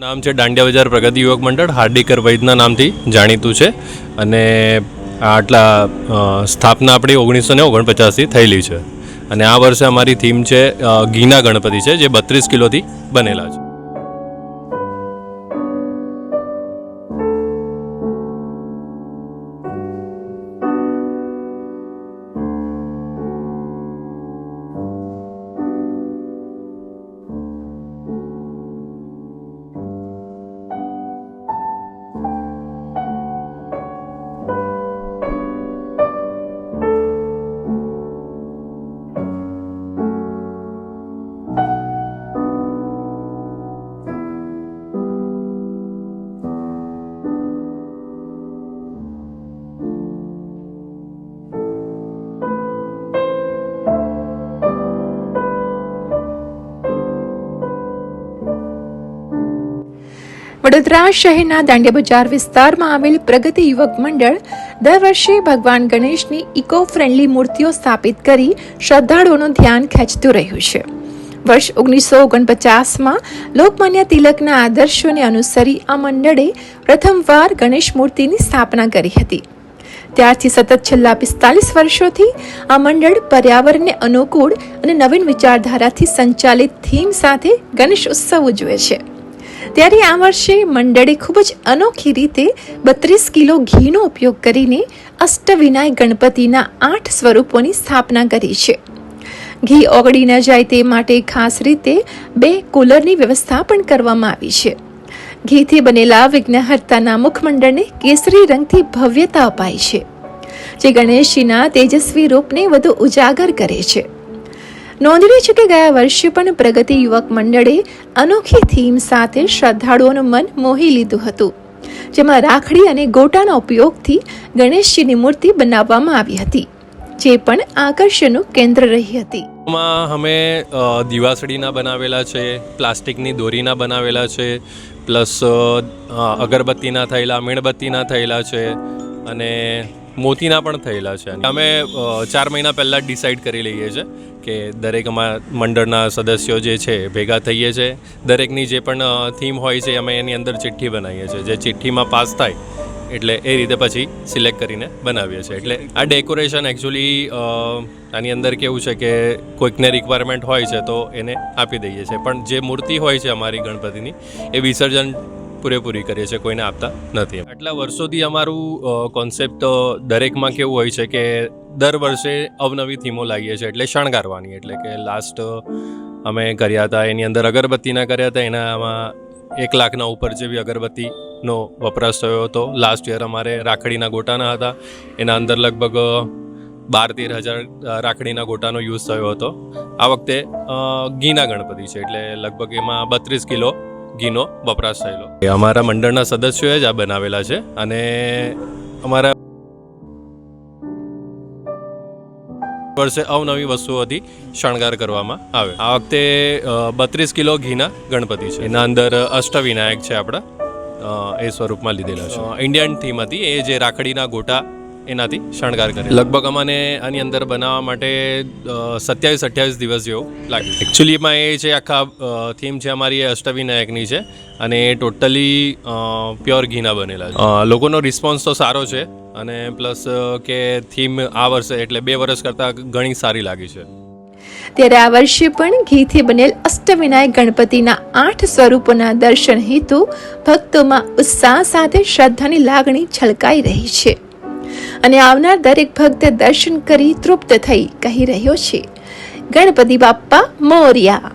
નામ છે દાંડિયા બજાર પ્રગતિ યુવક મંડળ હાર્ડિકર વૈદના નામથી જાણીતું છે. અને આટલા સ્થાપના આપણી ઓગણીસો ને ઓગણપચાસથી થયેલી છે. અને આ વર્ષે અમારી થીમ છે ગીના ગણપતિ છે, જે બત્રીસ કિલોથી બનેલા છે. વડોદરા શહેરના દાંડિયા બજાર વિસ્તારમાં આવેલ પ્રગતિ યુવક મંડળ દર વર્ષે ભગવાન ગણેશની ઇકો ફ્રેન્ડલી મૂર્તિઓ સ્થાપિત કરી શ્રદ્ધાળુઓનું ધ્યાન ખેંચતું રહ્યું છે. વર્ષ ઓગણીસો ઓગણપચાસમાં લોકમાન્ય તિલકના આદર્શોને અનુસરી આ મંડળે પ્રથમવાર ગણેશ મૂર્તિની સ્થાપના કરી હતી. ત્યારથી સતત છેલ્લા પિસ્તાલીસ વર્ષોથી આ મંડળ પર્યાવરણને અનુકૂળ અને નવીન વિચારધારાથી સંચાલિત થીમ સાથે ગણેશ ઉત્સવ ઉજવે છે. ત્યારે આ વર્ષે મંડળે ખૂબ જ અનોખી રીતે બત્રીસ કિલો ઘીનો ઉપયોગ કરીને અષ્ટવિનાયક ગણપતિના આઠ સ્વરૂપોની સ્થાપના કરી છે. ઘી ઓગળી ન જાય તે માટે ખાસ રીતે બે કુલરની વ્યવસ્થા પણ કરવામાં આવી છે. ઘીથી બનેલા વિઘ્નહર્તાના મુખમંડળને કેસરી રંગથી ભવ્યતા અપાય છે, જે ગણેશજીના તેજસ્વી રૂપને વધુ ઉજાગર કરે છે. નોંધનીય છે કે ગયા વર્ષે પણ પ્રગતિ યુવક મંડળે અનોખી થીમ સાથે શ્રદ્ધાળુઓનું મન મોહી લીધું હતું. જેમાં રાખડી અને ગોટાના ઉપયોગથી ગણેશજીની મૂર્તિ બનાવવામાં આવી હતી, જે પણ આકર્ષણનું કેન્દ્ર રહી હતી. માં અમે દિવાસળીના બનાવેલા છે, પ્લાસ્ટિકની દોરીના બનાવેલા છે, પ્લસ અગરબત્તીના થયેલા મીણબત્તીના થયેલા છે, અને મોતીના પણ થયેલા છે. અમે ચાર મહિના પહેલાં જ ડિસાઇડ કરી લઈએ છીએ કે દરેક અમારા મંડળના સદસ્યો જે છે, ભેગા થઈએ છીએ દરેકની જે પણ થીમ હોય છે, અમે એની અંદર ચિઠ્ઠી બનાવીએ છીએ. જે ચિઠ્ઠીમાં પાસ થાય, એટલે એ રીતે પછી સિલેક્ટ કરીને બનાવીએ છીએ. એટલે આ ડેકોરેશન એકચ્યુઅલી આની અંદર કેવું છે કે કોઈકને રિક્વાયરમેન્ટ હોય છે તો એને આપી દઈએ છીએ. પણ જે મૂર્તિ હોય છે અમારી ગણપતિની, એ વિસર્જન પૂરેપૂરી કરીએ છીએ, કોઈને આપતા નથી. આટલા વર્ષોથી અમારું કોન્સેપ્ટ દરેકમાં કેવું હોય છે કે દર વર્ષે અવનવી થીમો લાવીએ છીએ, એટલે શણગારવાની, એટલે કે લાસ્ટ અમે કર્યા હતા, એની અંદર અગરબત્તીના કર્યા હતા એનામાં એક લાખના ઉપર જેવી અગરબત્તીનો વપરાશ થયો હતો. લાસ્ટ યર અમારે રાખડીના ગોટાના હતા, એના અંદર લગભગ બાર તેર હજાર રાખડીના ગોટાનો યુઝ થયો હતો. આ વખતે ઘીના ગણપતિ છે, એટલે લગભગ એમાં બત્રીસ કિલો ઘીનો વપરાશ થયેલો અમારા મંડળના સદસ્યોએ જ આ બનાવેલા છે અને અમારા વર્ષે અવનવી વસ્તુઓથી શણગાર કરવામાં આવે. આ વખતે બત્રીસ કિલો ઘીના ગણપતિ છે. એના અંદર અષ્ટવિનાયક છે આપણા એ સ્વરૂપમાં લીધેલા છે. ઇન્ડિયન થીમ હતી. એ જે રાખડીના ગોટા એનાથી શણગાર કરે. લગભગ અમને આની અંદર બનાવવા માટે સત્યાવીસ અઠ્યાવીસ દિવસ જેવો લાગે. એકચ્યુઅલીમાં એ છે, આખા થીમ છે અમારી અષ્ટવિનાયકની છે. અને એ ટોટલી પ્યોર ઘીના બનેલા છે. લોકોનો રિસ્પોન્સ તો સારો છે. અને પ્લસ કે થીમ આ વર્ષે, એટલે બે વર્ષ કરતાં ઘણી સારી લાગી છે. ત્યારે આ વર્ષે પણ ઘીથી બનેલ અષ્ટવિનાયક ગણપતિના આઠ સ્વરૂપોના દર્શન હેતુ ભક્તોમાં ઉત્સાહ સાથે શ્રદ્ધાની લાગણી છલકાઈ રહી છે. અને આવનાર દરેક ભક્ત દર્શન કરી તૃપ્ત થઈ કહી રહ્યો છે. ગણપતિ બાપ્પા મોર્યા.